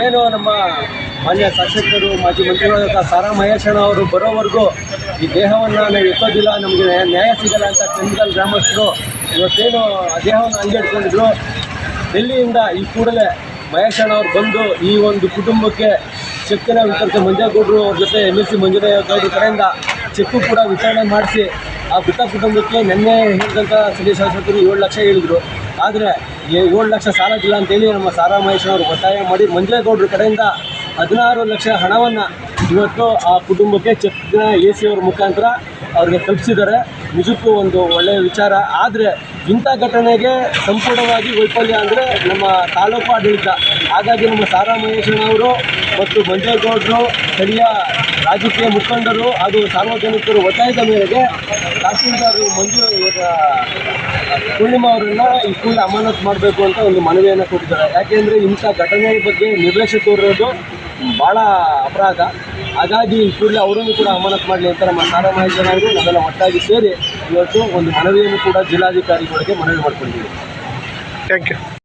ಏನು ನಮ್ಮ ಮಾನ್ಯ ಶಾಸಕರು ಮಾಜಿ ಮಂತ್ರಿಗಳಾದ ಸಾರಾ ಮಹೇಶಣ್ಣ ಅವರು ಬರೋವರೆಗೂ ಈ ದೇಹವನ್ನು ನಾವು ಎತ್ತೋದಿಲ್ಲ ನಮಗೆ ನ್ಯಾಯ- ಸಿಗಲ್ಲ ಅಂತ ಚಂದ್ಗಲ್ ಗ್ರಾಮಸ್ಥರು ಇವತ್ತೇನು ಆ ದೇಹವನ್ನು ಹಂಗೆ ಇಟ್ಕೊಂಡಿದ್ರು ಡೆಲ್ಲಿಯಿಂದ ಈ ಕೂಡಲೇ ಮಹೇಶಣ್ಣ ಅವ್ರು ಬಂದು ಈ ಒಂದು ಕುಟುಂಬಕ್ಕೆ ಚೆಕ್ಕಿನ ವಿತರಿಸಿ ಮಂಜೇಗೌಡರು ಅವ್ರ ಜೊತೆ ಎಂ ಎಲ್ ಸಿ ಮಂಜುನಾಥಗೌಡರ ಕಡೆಯಿಂದ ಚೆಕ್ಕು ಕೂಡ ವಿತರಣೆ ಮಾಡಿಸಿ ಆ ಮೃತ ಕುಟುಂಬಕ್ಕೆ ನಿನ್ನೆ ಹೇಳಿದಂಥ ಸ್ಥಳೀಯ ಶಾಸಕರು ಏಳು ಲಕ್ಷ ಹೇಳಿದರು. ಆದರೆ ಏಳು ಲಕ್ಷ ಸಾಲದಿಲ್ಲ ಅಂತೇಳಿ ನಮ್ಮ ಸಾರಾ ಮಹೇಶ್ ಅವರು ಒತ್ತಾಯ ಮಾಡಿ ಮಂಜೇಗೌಡರ ಕಡೆಯಿಂದ ಹದಿನಾರು ಲಕ್ಷ ಹಣವನ್ನು ಇವತ್ತು ಆ ಕುಟುಂಬಕ್ಕೆ ಚೆಕ್ನ ಎ ಸಿ ಅವ್ರ ಮುಖಾಂತರ ಅವ್ರಿಗೆ ತಲುಪಿಸಿದ್ದಾರೆ. ನಿಜಕ್ಕೂ ಒಂದು ಒಳ್ಳೆಯ ವಿಚಾರ. ಆದರೆ ಇಂಥ ಘಟನೆಗೆ ಸಂಪೂರ್ಣವಾಗಿ ವೈಫಲ್ಯ ಅಂದರೆ ನಮ್ಮ ತಾಲೂಕು ಆಡಳಿತ. ಹಾಗಾಗಿ ನಮ್ಮ ಸಾರಾ ಅವರು ಮತ್ತು ಮಂಜೇಗೌಡರು, ಸ್ಥಳೀಯ ರಾಜಕೀಯ ಮುಖಂಡರು ಹಾಗೂ ಸಾರ್ವಜನಿಕರು ಒತ್ತಾಯದ ಮೇರೆಗೆ ತಹಸೀಲ್ದಾರ್ ಮಂಜು ಪೂರ್ಣಿಮಾ ಅವರನ್ನ ಈ ಕೂಡಲೇ ಅಮಾನತ್ ಮಾಡಬೇಕು ಅಂತ ಒಂದು ಮನವಿಯನ್ನು ಕೊಟ್ಟಿದ್ದಾರೆ. ಯಾಕೆಂದರೆ ಇಂಥ ಘಟನೆ ಬಗ್ಗೆ ನಿರ್ಲಕ್ಷ್ಯ ತೋರಿರೋದು ಭಾಳ ಅಪರಾಧ. ಹಾಗಾಗಿ ಈ ಕೂಡಲೇ ಅವರನ್ನು ಕೂಡ ಅಮಾನತ್ ಮಾಡಲಿ ಅಂತ ನಮ್ಮ ಸಾರಾ ಅವರು ನಾವೆಲ್ಲ ಒಟ್ಟಾಗಿ ಸೇರಿ ಇವತ್ತು ಒಂದು ಮನವಿಯನ್ನು ಕೂಡ ಜಿಲ್ಲಾಧಿಕಾರಿಗಳಿಗೆ ಮನವಿ ಮಾಡ್ಕೊಂಡಿದ್ದೀವಿ. Thank you